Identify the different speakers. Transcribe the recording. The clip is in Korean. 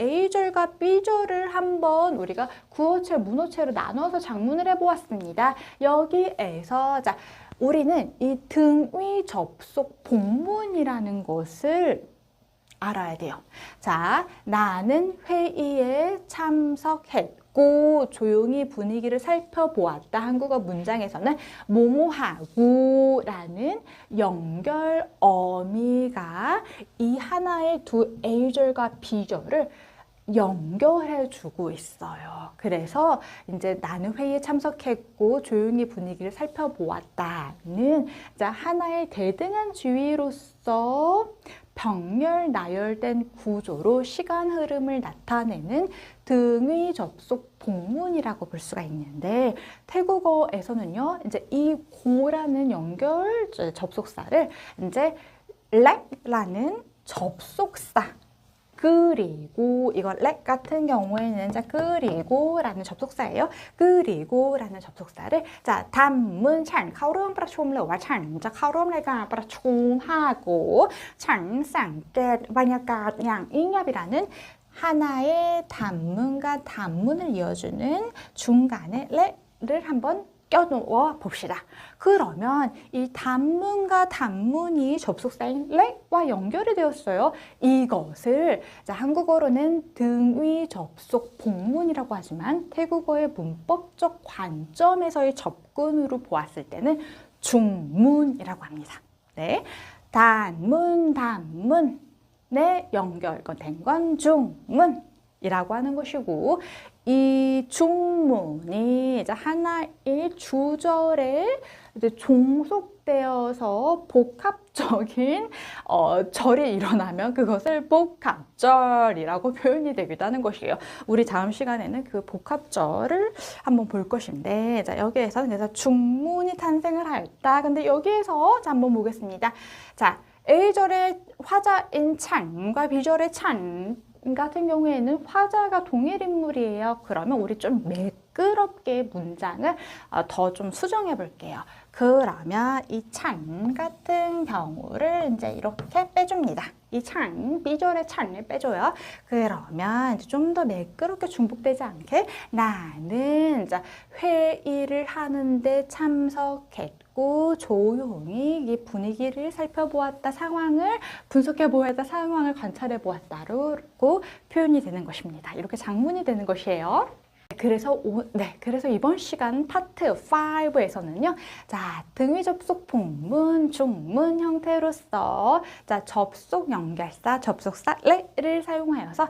Speaker 1: A절과 B절을 한번 우리가 구어체, 문어체로 나눠서 작문을 해보았습니다. 여기에서 자 우리는 이 등위 접속 본문이라는 것을 알아야 돼요. 자, 나는 회의에 참석했고 조용히 분위기를 살펴보았다. 한국어 문장에서는 모모하고라는 연결 어미가 이 하나의 두 A절과 B절을 연결해 주고 있어요. 그래서 이제 나는 회의에 참석했고 조용히 분위기를 살펴보았다는 자, 하나의 대등한 지위로서 병렬 나열된 구조로 시간 흐름을 나타내는 등의 접속 복문이라고 볼 수가 있는데 태국어에서는요 이제 이 고라는 연결 접속사를 이제 렉라는 접속사 그리고 이거 렉 같은 경우에는 자 그리고라는 접속사예요. 그리고라는 접속사를 자 단문 찬 카오름 프라촨레와 찬자 카오름레가 프라촨하고 찬상게 만약가 양잉엽이라는 하나의 단문과 단문을 이어주는 중간에 레를 한번 껴놓아 봅시다. 그러면 이 단문과 단문이 접속사인 렉과 연결이 되었어요. 이것을 자, 한국어로는 등위 접속 복문이라고 하지만 태국어의 문법적 관점에서의 접근으로 보았을 때는 중문이라고 합니다. 네. 단문, 단문의 연결된 건 중문 이라고 하는 것이고 이 중문이 이제 하나의 주절에 이제 종속되어서 복합적인 어, 절이 일어나면 그것을 복합절이라고 표현이 되기도 하는 것이에요. 우리 다음 시간에는 그 복합절을 한번 볼 것인데, 자, 여기에서 그래서 중문이 탄생을 하였다. 근데 여기에서 자, 한번 보겠습니다. 자, A절의 화자인 찬과 B절의 찬 같은 경우에는 화자가 동일 인물이에요. 그러면 우리 좀 매끄럽게 문장을 어, 더좀 수정해 볼게요. 그러면 이찬 같은 경우를 이제 이렇게 빼줍니다. 이 찬, B절의 찬을 빼줘요. 그러면 좀 더 매끄럽게 중복되지 않게 나는 자, 회의를 하는데 참석했고 조용히 이 분위기를 살펴보았다 상황을 분석해 보았다 상황을 관찰해 보았다로 표현이 되는 것입니다. 이렇게 장문이 되는 것이에요. 그래서 오, 네, 그래서 이번 시간 파트 5에서는요. 자, 등위 접속 복문, 중문 형태로서 자, 접속 연결사, 접속사 를 사용하여서